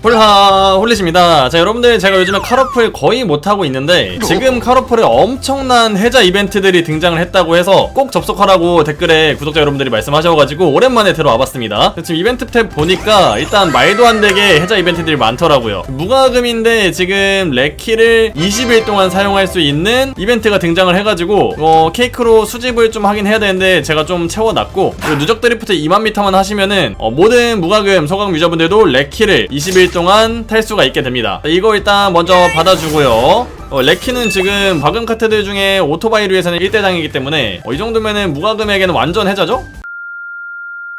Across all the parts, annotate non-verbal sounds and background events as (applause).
不是他。 홀리십니다. 자 여러분들 제가 요즘에 카로플 거의 못하고 있는데 지금 카로플에 엄청난 해자 이벤트들이 등장을 했다고 해서 꼭 접속하라고 댓글에 구독자 여러분들이 말씀하셔가지고 오랜만에 들어와봤습니다. 지금 이벤트 탭 보니까 일단 말도 안 되게 해자 이벤트들이 많더라고요. 무과금인데 지금 레키를 20일 동안 사용할 수 있는 이벤트가 등장을 해가지고 어, 케이크로 수집을 좀 하긴 해야 되는데 제가 좀 채워놨고 누적 드리프트 2만 미터만 하시면은 어, 모든 무과금 소과금 유저분들도 레키를 20일 동안 탈 수가 있게 됩니다. 이거 일단 먼저 받아주고요. 어, 레키는 지금 과금 카트들 중에 오토바이류에서는 1대장이기 때문에 어, 이 정도면은 무과금에게는 완전 해자죠?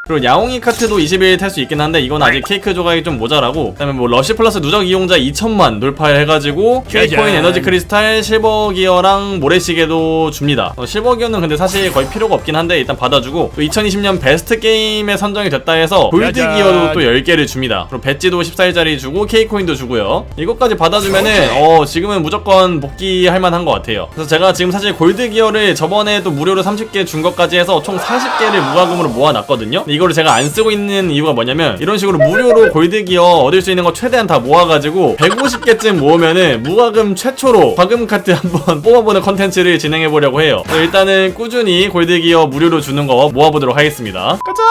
그리고 야옹이 카트도 20일 탈 수 있긴 한데 이건 아직 케이크 조각이 좀 모자라고. 그다음에 뭐 러시 플러스 누적 이용자 2천만 돌파를 해가지고 케이코인. 에너지 크리스탈 실버 기어랑 모래시계도 줍니다. 어, 실버 기어는 근데 사실 거의 필요가 없긴 한데 일단 받아주고 또 2020년 베스트 게임에 선정이 됐다 해서 골드. 기어도 또 10개를 줍니다. 그리고 배지도 14일짜리 주고 케이코인도 주고요. 이것까지 받아주면은 어 지금은 무조건 복귀할 만한 것 같아요. 그래서 제가 지금 사실 골드 기어를 저번에 또 무료로 30개 준 것까지 해서 총 40개를 무과금으로 모아놨거든요 이거를 제가 안 쓰고 있는 이유가 뭐냐면 이런 식으로 무료로 골드 기어 얻을 수 있는 거 최대한 다 모아가지고 150개쯤 모으면은 무과금 최초로 과금 카트 한번 (laughs) 뽑아보는 컨텐츠를 진행해보려고 해요. 일단은 꾸준히 골드 기어 무료로 주는 거 모아보도록 하겠습니다. 가자!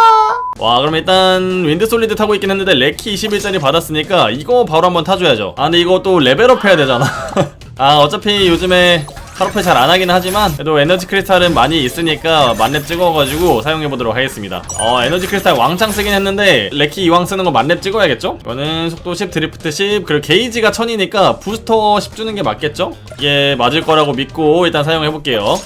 와 그럼 일단 윈드 솔리드 타고 있긴 했는데 레키 21짜리 받았으니까 이거 바로 한번 타줘야죠. 아 근데 이거 또 레벨업 해야 되잖아. (laughs) 아 어차피 요즘에 카로페 잘 안 하긴 하지만 그래도 에너지 크리스탈은 많이 있으니까 만렙 찍어가지고 사용해보도록 하겠습니다 어 에너지 크리스탈 왕창 쓰긴 했는데 레키 이왕 쓰는 거 만렙 찍어야겠죠? 이거는 속도 10 드리프트 10 그리고 게이지가 1000이니까 부스터 10 주는 게 맞겠죠? 이게 맞을 거라고 믿고 일단 사용해볼게요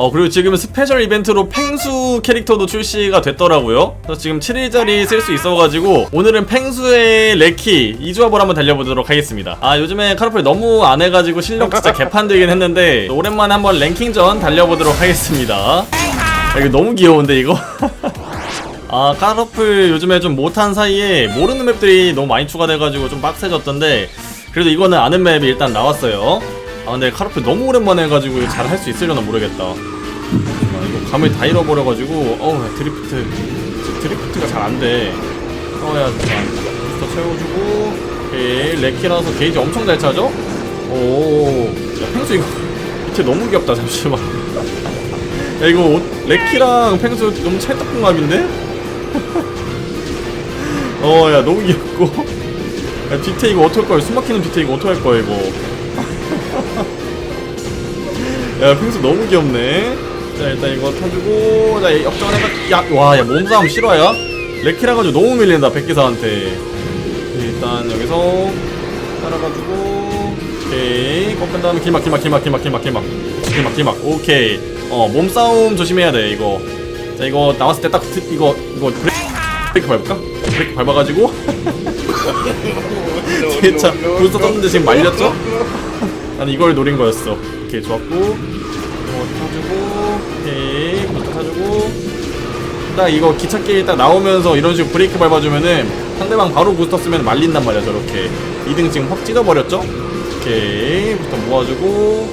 어 그리고 지금 스페셜 이벤트로 펭수 캐릭터도 출시가 됐더라고요. 그래서 지금 7일짜리 쓸 수 있어가지고 오늘은 펭수의 레키 이 조합을 한번 달려보도록 하겠습니다. 아 요즘에 카르플 너무 안 해가지고 실력 진짜 개판되긴 했는데 오랜만에 한번 랭킹전 달려보도록 하겠습니다. 아, 이거 너무 귀여운데 이거? (laughs) 아 카르플 요즘에 좀 못한 사이에 모르는 맵들이 너무 많이 추가돼가지고 좀 빡세졌던데 그래도 이거는 아는 맵이 일단 나왔어요. 아 근데 카르플 너무 오랜만에 해가지고 잘 할 수 있으려나 모르겠다. 아, 이거 감을 다 잃어버려가지고 어우 야, 드리프트 드리프트가 잘 안돼. 어야 부스터 채워주고 오케이. 레키라서 게이지 엄청 잘 차죠? 오야 펭수 이거 (laughs) 밑에 너무 귀엽다 잠시만. 야 이거 옷- 레키랑 펭수 너무 찰떡궁합인데? (laughs) 어 야 너무 귀엽고. 야 뒤태 이거 어떡할 거야? 숨막히는 뒤태 이거 어떡할 거야 이거? (laughs) 야 펭수 너무 귀엽네 자 일단 이거 타주고 자 역전해가 야와야 몸싸움 실화야? 레키라 가지고 너무 밀린다 백기사한테. 일단 여기서 따라가지고 오케이. 꺾은 다음에 길막 길막 길막 길막 길막 길막. 길막 길막. 오케이. 어 몸싸움 조심해야 돼 이거. 자 이거 나왔을 때 딱 이거 이거 브레이크, 밟을까? 브레이크 밟아가지고. (laughs) 진짜 부스터 떴는데 지금 말렸죠? (laughs) 난 이걸 노린 거였어. 오케이 좋았고 이거 타주고 오케이 부스터 타주고. 딱 이거 기찻길 딱 나오면서 이런 식으로 브레이크 밟아주면은 상대방 바로 부스터 쓰면 말린단 말이야 저렇게. 2등 지금 확 찢어버렸죠? 오케이 부스터 모아주고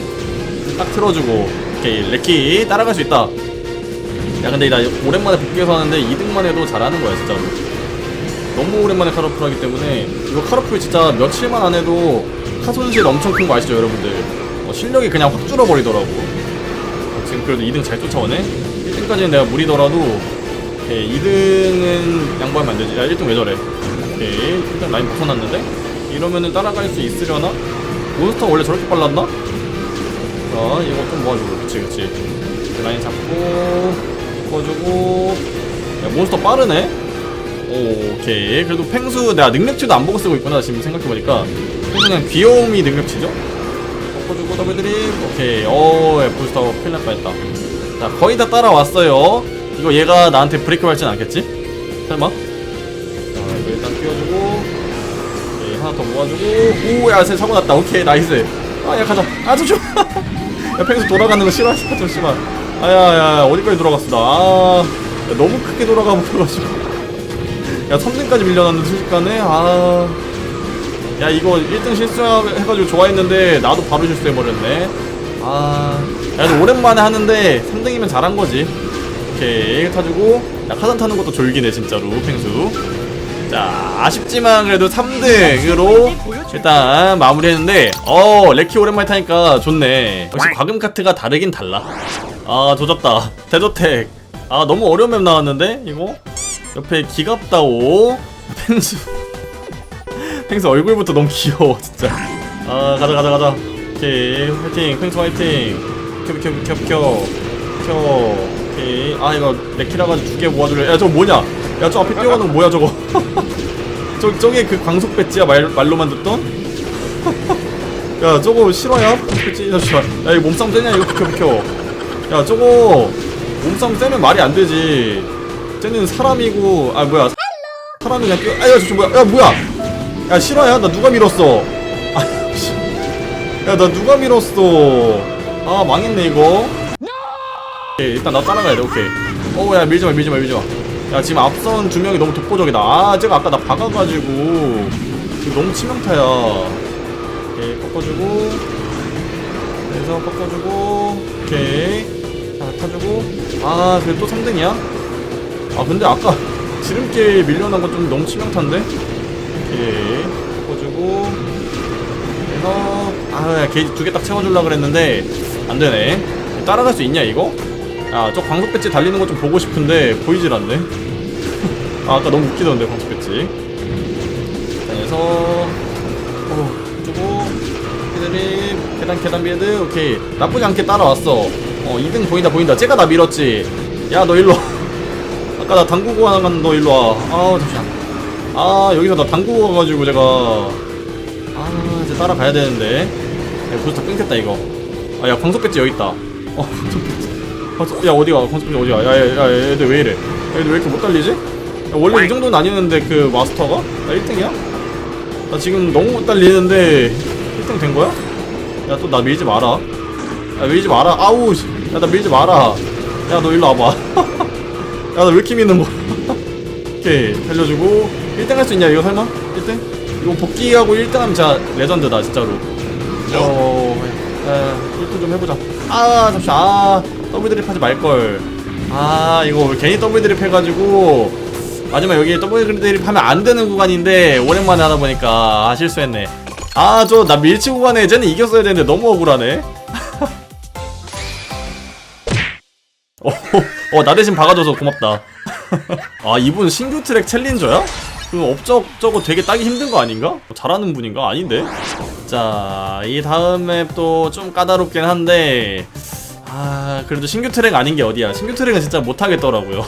딱 틀어주고. 오케이 레키 따라갈 수 있다. 야 근데 나 오랜만에 복귀해서 하는데 2등만 해도 잘하는 거야 진짜로. 너무 오랜만에 카로플 하기 때문에 이거 카로플 진짜 며칠만 안 해도 카 손실 엄청 큰 거 아시죠 여러분들? 어, 실력이 그냥 확 줄어버리더라고. 어, 지금 그래도 2등 잘 쫓아오네? 1등까지는 내가 무리더라도 오케이 2등은 양보하면 안 되지. 야 1등 왜 저래? 오케이 일단 라인 벗어났는데? 이러면은 따라갈 수 있으려나? 몬스터 원래 저렇게 빨랐나? 자 이거 좀 모아주고. 그치 그치. 라인 잡고 묶어주고. 야 몬스터 빠르네? 오, 오케이. 그래도 펭수 내가 능력치도 안 보고 쓰고 있구나 지금 생각해보니까. 그냥 귀여움이 능력치죠? 꺾어주고 더블 드립 오케이. 어야 부스터 큰일 날 뻔했다. 자 거의 다 따라왔어요. 이거 얘가 나한테 브레이크 밟진 않겠지? 설마? 자 이거 일단 띄워주고 오케이 하나 더 모아주고. 오야 쟤 사고 났다. 오케이 나이스. 아야 가자. 아주 좋아 (laughs) 야 펭수 돌아가는 거 싫어하니까 좀 심한 아야야 어디까지 돌아갔어? 나 아, 야, 너무 크게 돌아가 버려가지고. (laughs) 야 3등까지 밀려났는데 순식간에. 아... 야 이거 1등 실수해가지고 좋아했는데 나도 바로 실수해버렸네. 아... 야 오랜만에 하는데 3등이면 잘한 거지. 오케이 타주고 야 카단 타는 것도 졸기네 진짜로. 펭수. 자 아쉽지만 그래도 3등으로 일단 마무리했는데 어 레키 오랜만에 타니까 좋네. 역시 과금 카트가 다르긴 달라. 아 조졌다. (laughs) 대저택. 아 너무 어려운 맵 나왔는데 이거? 옆에 기갑다오. 펭수 펭수 얼굴부터 너무 귀여워 진짜. 아 가자 가자 가자. 오케이 화이팅 펭수 화이팅. 켜 비켜 비켜 비켜 켜 오케이. 아 이거 레키라 가지고 두개 모아줄래 야 저거 뭐냐? 야 저 앞에 뛰어가는 거 뭐야 저거? (laughs) 저, 저게 그 광속 배지야 말, 말로만 듣던? (laughs) 야 저거 실화야? 배지 잠시만 야 이거 몸싸움 세냐? 이거 비켜 비켜. 야 저거 몸싸움 세면 말이 안 되지. 쟤는 사람이고 아 뭐야. 사람이 그냥 뛰어 아야 저 뭐야? 야 뭐야 야 실화야 나 누가 밀었어? 아야나 누가 밀었어? 아 망했네 이거. 오케이 일단 나 따라가야 돼. 오케이. 어야 밀지마 밀지마 밀지마. 야 지금 앞선 두 명이 너무 독보적이다. 아 제가 아까 나 박아가지고. 이거 너무 치명타야. 오케이 꺾어주고. 그래서 꺾어주고. 오케이. 자 타주고. 아 그래 또 3등이야? 아 근데 아까 지름길 밀려난 건 좀 너무 치명타인데 오케이 꺾어주고 그래서 아 게이지 두 개 딱 채워주려고 그랬는데 안되네 따라갈 수 있냐 이거? 야, 저 광속 배지 달리는 거 좀 보고 싶은데 보이질 않네. (laughs) 아, 아까 너무 웃기던데 광속 배지. 그래서 어, 주고 피드립 계단 계단 비드 오케이 나쁘지 않게 따라왔어. 어, 2등 보인다 보인다. 쟤가 나 밀었지. 야, 너 일로 와. (laughs) 아까 나 당구고 하나 갔는데 너 일로 와. 아, 잠시만. 아, 여기서 나 당구고 가가지고 제가 아, 이제 따라가야 되는데. 야, 벌써 다 끊겼다 이거. 아, 야, 광속 배지 여기 있다. 어, 광속 배지. 아, 야 어디가 컨셉이 어디가 야야 야 얘들 왜 이래 얘들 왜 이렇게 못 달리지? 야, 원래 이 정도는 아니었는데 그 마스터가? 나 1등이야? 나 지금 너무 못 달리는데 1등 된 거야? 야 또 나 밀지 마라 야 밀지 마라 아우 야 나 밀지 마라 야 너 일로 와봐 (laughs) 야 나 왜 이렇게 미는 거야 (laughs) 오케이 살려주고 1등 할 수 있냐 이거 설마? 1등? 이거 복귀하고 1등 하면 진짜 레전드다 진짜로 어... 야, 1등 좀 해보자 아 잠시 아 더블 드립 하지 말걸 아 이거 괜히 더블 드립 해가지고 마지막 여기 더블 드립 하면 안 되는 구간인데 오랜만에 하다 보니까 아 실수했네 아 저 나 밀치 구간에 쟤는 이겼어야 되는데 너무 억울하네 (laughs) 어, 어, 나 대신 박아줘서 고맙다. (laughs) 아, 이분 신규 트랙 챌린저야? 그 업적 저거 되게 따기 힘든 거 아닌가? 잘하는 분인가? 아닌데? 자, 이 다음 맵도 좀 까다롭긴 한데, 아, 그래도 신규 트랙 아닌 게 어디야? 신규 트랙은 진짜 못하겠더라고요.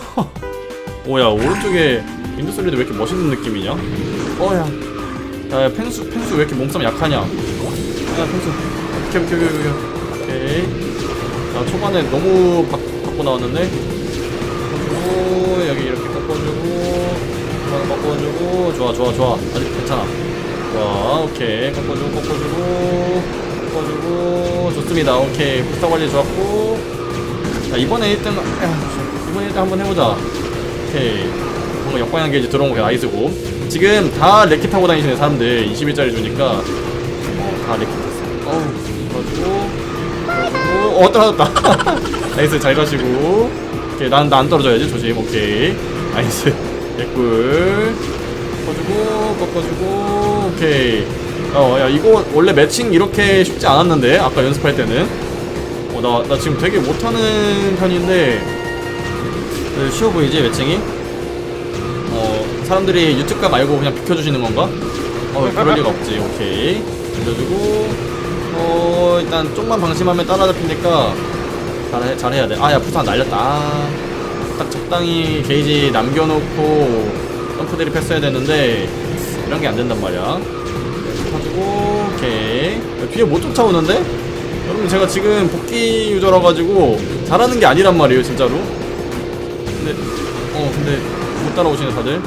(laughs) 오야, 오른쪽에 윈도 소리도 왜 이렇게 멋있는 느낌이냐? 어야. 야, 야, 펭수, 펭수 왜 이렇게 몸싸움 약하냐? 야, 펭수. 오케이, 오케이, 오케이, 오케이. 자, 초반에 너무 바, 받고 나왔는데. 꺾어주고, 여기 이렇게 초반 꺾어주고, 좋아, 좋아, 좋아. 아직 괜찮아. 좋아, 오케이. 꺾어주고, 꺾어주고, 꺾어주고, 좋습니다. 오케이. 부스터 관리 좋았고. 자, 이번에 1등, 야, 이번에 1등 한번 해보자. 오케이. 뭔가 역방향 게이지 들어온 거 나이스고. 지금 다 레키 타고 다니시는 사람들 21짜리 주니까, 어, 다 레키 탔어. 어우, 그래가지고, 어, 떨어졌다. (laughs) 나이스, 잘 가시고. 오케이, 난, 나안 떨어져야지, 조심. 오케이. 나이스. 개꿀. 꺾어주고, 꺾어주고, 오케이. 어, 야, 이거 원래 매칭 이렇게 쉽지 않았는데, 아까 연습할 때는. 어, 나, 나 지금 되게 못하는 편인데, 그 쉬워 보이지, 매칭이? 어, 사람들이 유튜브가 말고 그냥 비켜주시는 건가? 어, 그럴 리가 없지. 오케이. 빌려주고, 어, 일단 좀만 방심하면 따라잡히니까 잘, 잘해야 돼. 아, 야, 부산 날렸다. 아, 딱 적당히 게이지 남겨놓고 점프 대립 했어야 되는데, 이런 게 안 된단 말이야. 가지고, 오케이. 야, 뒤에 못 쫓아오는데? 여러분, 제가 지금 복귀 유저라 가지고 잘하는 게 아니란 말이에요, 진짜로. 근데, 어, 근데 못 따라오시네, 다들.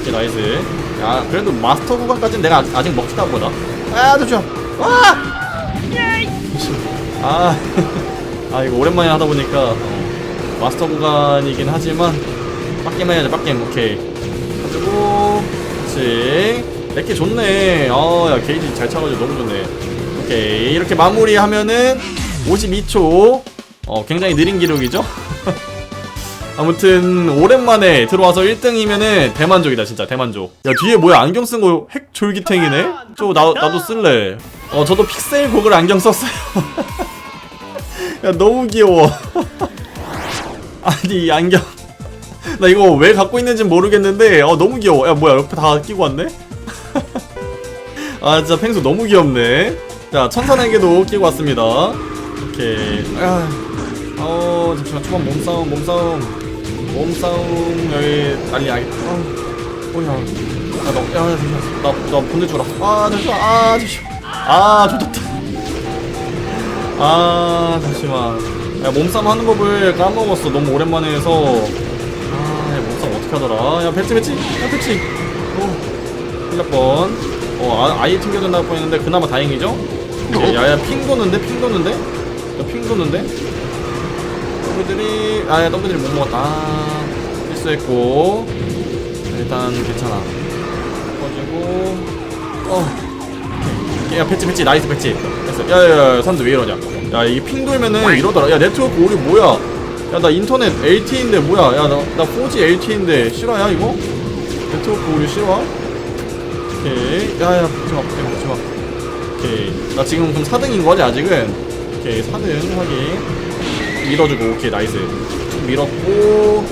오케이, 나이스. 야, 그래도 마스터 구간까지는 내가 아- 아직 먹히다 보다. 아, 좋죠. 와! 아, (laughs) 아 이거 오랜만에 하다 보니까 어, 마스터 구간이긴 하지만 빡게임 해야지 빡게임 오케이. 가지고 그렇지 내게 좋네. 아야 게이지 잘 차가지고 너무 좋네. 오케이. 이렇게 마무리하면은 52초. 어 굉장히 느린 기록이죠? (laughs) 아무튼 오랜만에 들어와서 1등이면은 대만족이다 진짜. 대만족. 야 뒤에 뭐야? 안경 쓴 거 핵 졸기탱이네? 저 나, 나도 쓸래. 어 저도 픽셀 고글 안경 썼어요. (laughs) 야 너무 귀여워 (laughs) 아니 이 안경. (laughs) 나 이거 왜 갖고 있는지 모르겠는데 어 너무 귀여워. 야 뭐야 옆에 다 끼고 왔네? (laughs) 아 진짜 펭수 너무 귀엽네. 자 천사에게도 끼고 왔습니다. 오케이. 아, 어 잠시만. 초반 몸싸움 몸싸움. 몸싸움 여기 난리 아기 어 뭐야. 야 너 야 잠시만. 나 나 보내주라. 아 잠시만. 아 잠시만. 아 좋겠다. 아 잠시만 야 몸싸움 하는 법을 까먹었어. 너무 오랜만에 해서. 아 야, 몸싸움 어떻게 하더라? 야 배치 배치. 야 배치. 오 흘렸번 어 아, 아예 튕겨진다고 뻔했는데 그나마 다행이죠? 오케이, 야야 핑 도는데? 핑 도는데? 야핑 도는데? 더블들이 아야 더블들이 못 먹었다. 아, 실수했고. 일단 괜찮아. 꺼지고. 어. 오케이. 야 배치 배치. 나이스 배치. 됐어. 야야야 사람들 왜 이러냐 야이핑 돌면은 이러더라. 야 네트워크 오류 뭐야? 야 나 인터넷 LTE인데 뭐야? 야나 나 4G LTE인데 실화야 이거? 네트워크 오류 실화? 오케이. 야야 붙지마 붙지마 붙지마 오케이. 나 지금 그럼 4등인 거지 아직은? 오케이 4등 확인. 밀어주고 오케이 나이스. 쭉 밀었고.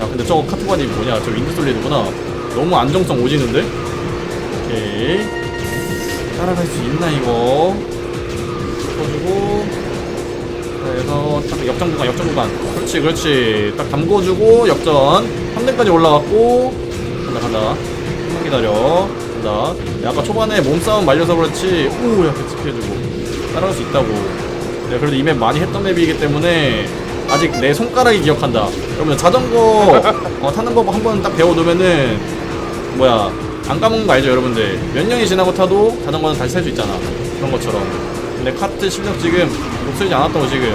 야 근데 저거 카트바디 뭐냐? 저 윈드 솔리드구나. 너무 안정성 오지는데? 오케이. 따라갈 수 있나 이거 쳐주고. 그래서 딱 역전 구간 역전 구간. 그렇지 그렇지. 딱 담궈주고 역전. 3등까지 올라갔고. 간다 간다. 좀만 기다려. 간다. 야, 아까 초반에 몸싸움 말려서 그렇지. 오야 배치 피해주고. 따라갈 수 있다고. 내가 그래도 이맵 많이 했던 맵이기 때문에 아직 내 손가락이 기억한다. 여러분 자전거 어, 타는 법 한번 딱 배워두면은 뭐야. 안 까먹는 거 알죠 여러분들? 몇 년이 지나고 타도 자전거는 다시 탈 수 있잖아. 그런 것처럼 근데 카트 실력 지금 녹슬지 않았다고 지금.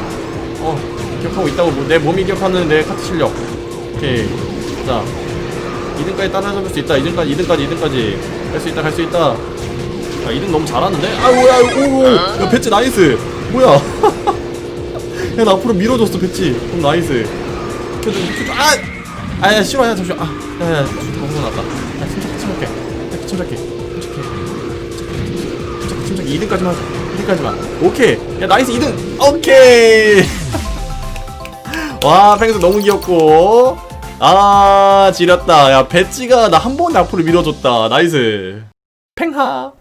어 기억하고 있다고 뭐, 내 몸이 기억하는 내 카트 실력. 오케이. 자. 2등까지 따라잡을 수 있다. 2등까지 2등까지 2등까지. 갈 수 있다 갈 수 있다. 야 2등 너무 잘하는데? 아이고 아이고 오야 배치 나이스. 뭐야? (laughs) 야 나 앞으로 밀어줬어 배치. 그럼 나이스. 켜줘 켜줘 아! 아야 싫어. 야 잠시만. 아 야야 방송 났다. 야 침착해 침착해. 야, 침착해. 침착해. 침착해. 침착해. 2등까지만 하자 2등까지만. 오케이. 야 나이스 2등. 오케이. (laughs) 와 펭수 너무 귀엽고. 아 지렸다. 야 배지가 나 한 번 앞으로 밀어줬다. 나이스. 팽하.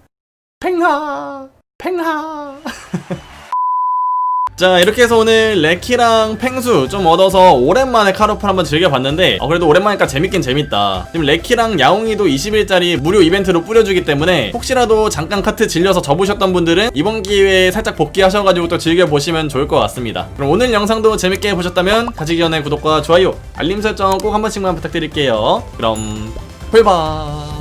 팽하. 팽하 자 이렇게 해서 오늘 레키랑 팽수 좀 얻어서 오랜만에 카로플 한번 즐겨봤는데 어, 그래도 오랜만이니까 재밌긴 재밌다. 지금 레키랑 야옹이도 20일짜리 무료 이벤트로 뿌려주기 때문에 혹시라도 잠깐 카트 질려서 접으셨던 분들은 이번 기회에 살짝 복귀하셔가지고 또 즐겨보시면 좋을 것 같습니다. 그럼 오늘 영상도 재밌게 보셨다면 가시기 전에 구독과 좋아요 알림 설정 꼭 한 번씩만 부탁드릴게요. 그럼 풀바